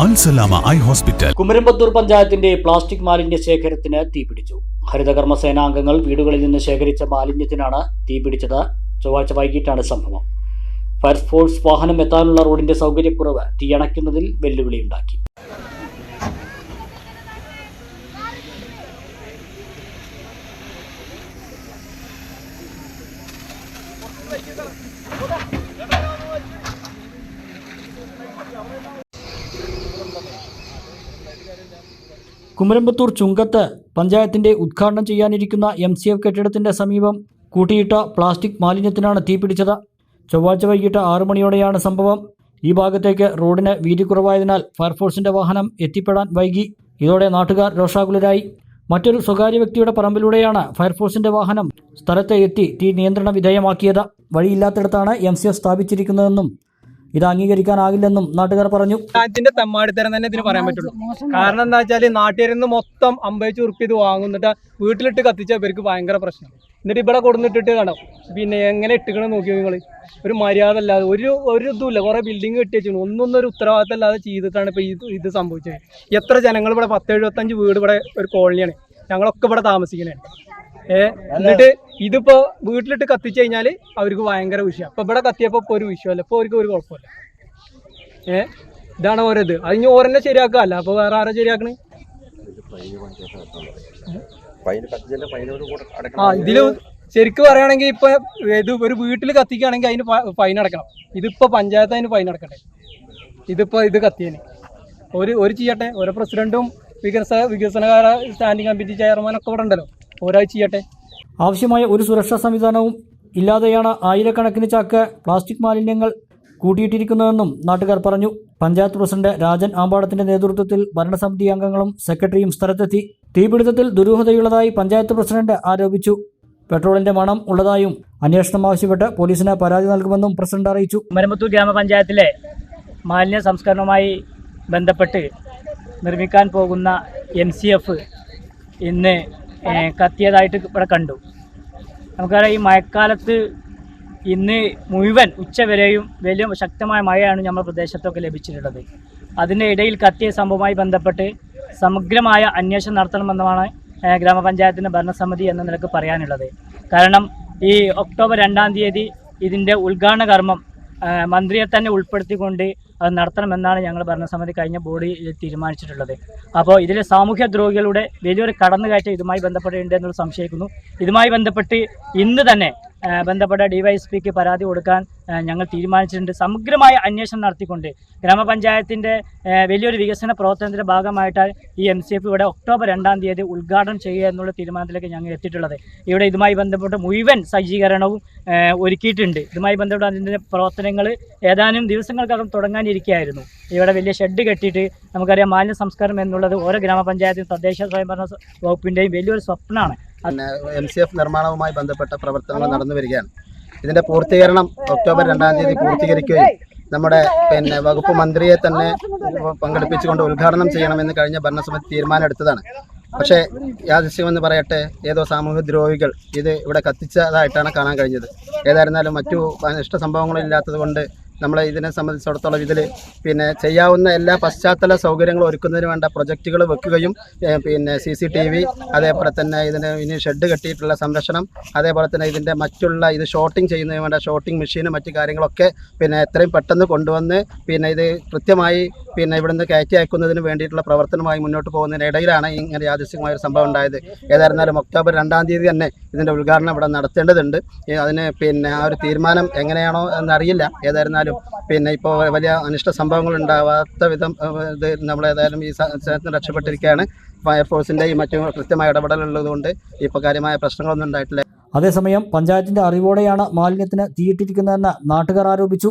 Al Salama eye hospital. Kumaramputhur പഞ്ചായത്തിന്റെ plastic മാലിന്യ ശേഖരത്തിന് തീപിടിച്ചു. ഹരിതകർമ്മ സേനാംഗങ്ങൾ വീടുകളിൽ നിന്ന് ശേഖരിച്ച മാലിന്യത്തിനാണ് തീപിടിച്ചത്. ചൊവ്വാഴ്ച വൈകിട്ടാണ് സംഭവം. ഫയർഫോഴ്സ് വാഹനം എത്താനുള്ള റോഡിന്റെ സൗകര്യക്കുറവ് തീയണയ്ക്കുന്നതിൽ വെല്ലുവിളിയുണ്ടാക്കി കുമരമ്പത്തൂർ ചുങ്കത്ത് പഞ്ചായത്തിന്റെ ഉദ്ഘാടനം ചെയ്യാനിരിക്കുന്ന എം സി എഫ് കെട്ടിടത്തിന്റെ സമീപം കൂട്ടിയിട്ട പ്ലാസ്റ്റിക് മാലിന്യത്തിനാണ് തീപിടിച്ചത് ചൊവ്വാഴ്ച വൈകിട്ട് ആറു മണിയോടെയാണ് സംഭവം. ഈ ഭാഗത്തേക്ക് റോഡിന് വീതി കുറവായതിനാൽ ഫയർഫോഴ്സിന്റെ വാഹനം എത്തിപ്പെടാൻ വൈകി. ഇതോടെ നാട്ടുകാർ രോഷാകുലരായി. മറ്റൊരു സ്വകാര്യ വ്യക്തിയുടെ പറമ്പിലൂടെയാണ് ഫയർഫോഴ്സിന്റെ വാഹനം സ്ഥലത്തെ എത്തി തീ നിയന്ത്രണ വിധേയമാക്കിയത്. വഴിയില്ലാത്തിടത്താണ് എം സി എഫ് സ്ഥാപിച്ചിരിക്കുന്നതെന്നും ഇത് അംഗീകരിക്കാനാകില്ലെന്നും നാട്ടുകാർ പറഞ്ഞു. നാട്ടിന്റെ തെമ്മാടിത്തരം തന്നെ ഇതിന് പറയാൻ പറ്റുള്ളൂ. കാരണം എന്താ വെച്ചാൽ നാട്ടുകാരിൽ നിന്ന് മൊത്തം അമ്പയച്ചു ഉറുപ്പ് ഇത് വാങ്ങുന്നിട്ട് വീട്ടിലിട്ട് കത്തിച്ച ഇവർക്ക് ഭയങ്കര പ്രശ്നം. എന്നിട്ട് ഇവിടെ കൊടുന്നിട്ടിട്ട് കാണാം. പിന്നെ എങ്ങനെ ഇട്ടുകണം നോക്കി നിങ്ങൾ ഒരു മര്യാദ അല്ലാതെ ഒരു ഒരു ഇതുമില്ല കുറെ ബിൽഡിംഗ് കെട്ടി വെച്ചു ഒന്നൊന്നും ഒരു ഉത്തരവാദിത്തം അല്ലാതെ ചെയ്തിട്ടാണ് ഇപ്പൊ ഇത് ഇത് സംഭവിച്ചത്. എത്ര ജനങ്ങൾ ഇവിടെ പത്ത് എഴുപത്തഞ്ച് വീട് ഇവിടെ ഒരു കോളനിയാണ്. ഞങ്ങളൊക്കെ ഇവിടെ താമസിക്കുന്നതാണ് ഏ എന്നിട്ട് ഇതിപ്പോ വീട്ടിലിട്ട് കത്തിച്ചു കഴിഞ്ഞാൽ അവർക്ക് ഭയങ്കര വിഷയം. അപ്പൊ ഇവിടെ കത്തിയപ്പോ ഇപ്പൊ ഒരു വിഷയമല്ല. ഇപ്പൊ അവർക്ക് ഒരു കുഴപ്പമില്ല. ഏ ഇതാണ് ഓരോ ഇത്. അത് ഇനി ഓരെന്നെ ശരിയാക്കാല്ല. അപ്പൊ വേറെ ആരാ ശരിയാക്കണേ? ആ ഇതിൽ ശരിക്കും പറയുകയാണെങ്കിൽ ഇപ്പൊ ഇത് ഒരു വീട്ടിൽ കത്തിക്കുകയാണെങ്കിൽ അതിന് ഫൈൻ അടക്കണം. ഇതിപ്പോ പഞ്ചായത്ത് അതിന് ഫൈൻ അടക്കട്ടെ ഇതിപ്പോ ഇത് കത്തിയതിന് ഒരു ഒരു ചെയ്യട്ടെ? ഓരോ പ്രസിഡന്റും വികസ വികസനകാര സ്റ്റാൻഡിംഗ് കമ്മിറ്റി ചെയർമാനൊക്കെ ഇവിടെ ഉണ്ടല്ലോ ഒരാഴ്ച ചെയ്യട്ടെ. ആവശ്യമായ ഒരു സുരക്ഷാ സംവിധാനവും ഇല്ലാതെയാണ് ആയിരക്കണക്കിന് ചാക്ക് പ്ലാസ്റ്റിക് മാലിന്യങ്ങൾ കൂട്ടിയിട്ടിരിക്കുന്നതെന്നും നാട്ടുകാർ പറഞ്ഞു. പഞ്ചായത്ത് പ്രസിഡന്റ് രാജൻ ആമ്പാടത്തിന്റെ നേതൃത്വത്തിൽ ഭരണസമിതി അംഗങ്ങളും സെക്രട്ടറിയും സ്ഥലത്തെത്തി. തീപിടുത്തത്തിൽ ദുരൂഹതയുള്ളതായി പഞ്ചായത്ത് പ്രസിഡന്റ് ആരോപിച്ചു. പെട്രോളിന്റെ മണം ഉള്ളതായും അന്വേഷണം ആവശ്യപ്പെട്ട് പോലീസിന് പരാതി നൽകുമെന്നും പ്രസിഡന്റ് അറിയിച്ചു. മരമ്പത്തൂർ ഗ്രാമപഞ്ചായത്തിലെ മാലിന്യ സംസ്കരണവുമായി ബന്ധപ്പെട്ട് നിർമ്മിക്കാൻ പോകുന്ന എം സി എഫ് ഇന്ന് കത്തിയതായിട്ട് ഇവിടെ കണ്ടു. നമുക്കറിയാം ഈ മഴക്കാലത്ത് ഇന്ന് മുഴുവൻ ഉച്ചവരെയും വലിയ ശക്തമായ മഴയാണ് നമ്മുടെ പ്രദേശത്തൊക്കെ ലഭിച്ചിട്ടുള്ളത്. അതിന്റെ ഇടയിൽ കത്തിയ സംഭവവുമായി ബന്ധപ്പെട്ട് സമഗ്രമായ അന്വേഷണം നടത്തണമെന്നാണ് ഗ്രാമപഞ്ചായത്തിന്റെ ഭരണസമിതി എന്ന നിലയ്ക്ക് പറയാനുള്ളത്. കാരണം ഈ ഒക്ടോബർ രണ്ടാം തീയതി ഇതിന്റെ ഉദ്ഘാടന കർമ്മം മന്ത്രിയെ തന്നെ ഉൾപ്പെടുത്തിക്കൊണ്ട് അത് നടത്തണമെന്നാണ് ഞങ്ങൾ ഭരണസമിതി കഴിഞ്ഞ ബോഡി തീരുമാനിച്ചിട്ടുള്ളത്. അപ്പോൾ ഇതിലെ സാമൂഹ്യ ദ്രോഹികളുടെ വലിയൊരു കടന്നുകയറ്റം ഇതുമായി ബന്ധപ്പെട്ടിട്ടുണ്ട് എന്നുള്ള സംശയിക്കുന്നു. ഇതുമായി ബന്ധപ്പെട്ട് ഇന്ന് തന്നെ ബന്ധപ്പെട്ട ഡിവൈഎസ്പിക്ക് പരാതി കൊടുക്കാൻ ഞങ്ങൾ തീരുമാനിച്ചിട്ടുണ്ട്. സമഗ്രമായ അന്വേഷണം നടത്തിക്കൊണ്ട് ഗ്രാമപഞ്ചായത്തിന്റെ വലിയൊരു വികസന പ്രവർത്തനത്തിന്റെ ഭാഗമായിട്ട് ഈ എം സി എഫ് ഇവിടെ ഒക്ടോബർ രണ്ടാം തീയതി ഉദ്ഘാടനം ചെയ്യുക എന്നുള്ള തീരുമാനത്തിലേക്ക് ഞങ്ങൾ എത്തിയിട്ടുള്ളത്. ഇവിടെ ഇതുമായി ബന്ധപ്പെട്ട് മുഴുവൻ സജ്ജീകരണവും ഒരുക്കിയിട്ടുണ്ട്. ഇതുമായി ബന്ധപ്പെട്ട് അതിന്റെ പ്രവർത്തനങ്ങൾ ഏതാനും ദിവസങ്ങൾക്കകം തുടങ്ങാനിരിക്കുകയായിരുന്നു ഇവിടെ വലിയ ഷെഡ് കെട്ടിയിട്ട് നമുക്കറിയാം മാലിന്യ സംസ്കാരം എന്നുള്ളത് ഓരോ ഗ്രാമപഞ്ചായത്തും തദ്ദേശ സ്വയംഭരണ വകുപ്പിന്റെയും വലിയൊരു സ്വപ്നമാണ് എം സി എഫ് നിർമ്മാണവുമായി ബന്ധപ്പെട്ട പ്രവർത്തനങ്ങൾ നടന്നു വരികയാണ്. ഇതിന്റെ പൂർത്തീകരണം ഒക്ടോബർ രണ്ടാം തീയതി പൂർത്തീകരിക്കുകയും നമ്മുടെ പിന്നെ വകുപ്പ് മന്ത്രിയെ തന്നെ പങ്കെടുപ്പിച്ചുകൊണ്ട് ഉദ്ഘാടനം ചെയ്യണമെന്ന് കഴിഞ്ഞ ഭരണസമിതി തീരുമാനം എടുത്തതാണ് പക്ഷേ യാദൃശ്യമെന്ന് പറയട്ടെ ഏതോ സാമൂഹ്യ ദ്രോഹികൾ ഇത് ഇവിടെ കത്തിച്ചതായിട്ടാണ് കാണാൻ കഴിഞ്ഞത്. ഏതായിരുന്നാലും മറ്റു അനിഷ്ട സംഭവങ്ങളും ഇല്ലാത്തത് കൊണ്ട് നമ്മളെ ഇതിനെ സംബന്ധിച്ചിടത്തോളം ഇതിൽ പിന്നെ ചെയ്യാവുന്ന എല്ലാ പശ്ചാത്തല സൗകര്യങ്ങളും ഒരുക്കുന്നതിന് വേണ്ട പ്രൊജക്റ്റുകൾ വെക്കുകയും പിന്നെ സി സി ടി വി അതേപോലെ തന്നെ ഇതിന് ഇനി ഷെഡ് കെട്ടിയിട്ടുള്ള സംരക്ഷണം അതേപോലെ തന്നെ ഇതിന്റെ മറ്റുള്ള ഇത് ഷോട്ടിംഗ് ചെയ്യുന്നതിന് വേണ്ട ഷോട്ടിംഗ് മെഷീനും മറ്റു കാര്യങ്ങളൊക്കെ പിന്നെ എത്രയും പെട്ടെന്ന് കൊണ്ടുവന്ന് പിന്നെ ഇത് കൃത്യമായി പിന്നെ ഇവിടുന്ന് കയറ്റി അയക്കുന്നതിന് വേണ്ടിയിട്ടുള്ള പ്രവർത്തനമായി മുന്നോട്ട് പോകുന്നതിനിടയിലാണ് ഇങ്ങനെ യാദൃശ്യമായ ഒരു സംഭവം ഉണ്ടായത്. ഏതായിരുന്നാലും ഒക്ടോബർ രണ്ടാം തീയതി തന്നെ ഇതിന്റെ ഉദ്ഘാടനം ഇവിടെ നടത്തേണ്ടതുണ്ട്. അതിന് പിന്നെ ആ ഒരു തീരുമാനം എങ്ങനെയാണോ എന്നറിയില്ല. ഏതായിരുന്നാലും പിന്നെ ഇപ്പോൾ വലിയ അനിഷ്ട സംഭവങ്ങൾ ഉണ്ടാവാത്ത വിധം ഇത് നമ്മളേതായാലും ഈ സ്ഥലത്ത് രക്ഷപ്പെട്ടിരിക്കുകയാണ്. ഫയർഫോഴ്സിന്റെയും മറ്റും കൃത്യമായ ഇടപെടലുള്ളതുകൊണ്ട് ഇപ്പോൾ കാര്യമായ പ്രശ്നങ്ങളൊന്നും ഉണ്ടായിട്ടില്ല. അതേസമയം പഞ്ചായത്തിന്റെ അറിവോടെയാണ് മാലിന്യത്തിന് തീയിട്ടിരിക്കുന്നതെന്ന് നാട്ടുകാർ ആരോപിച്ചു.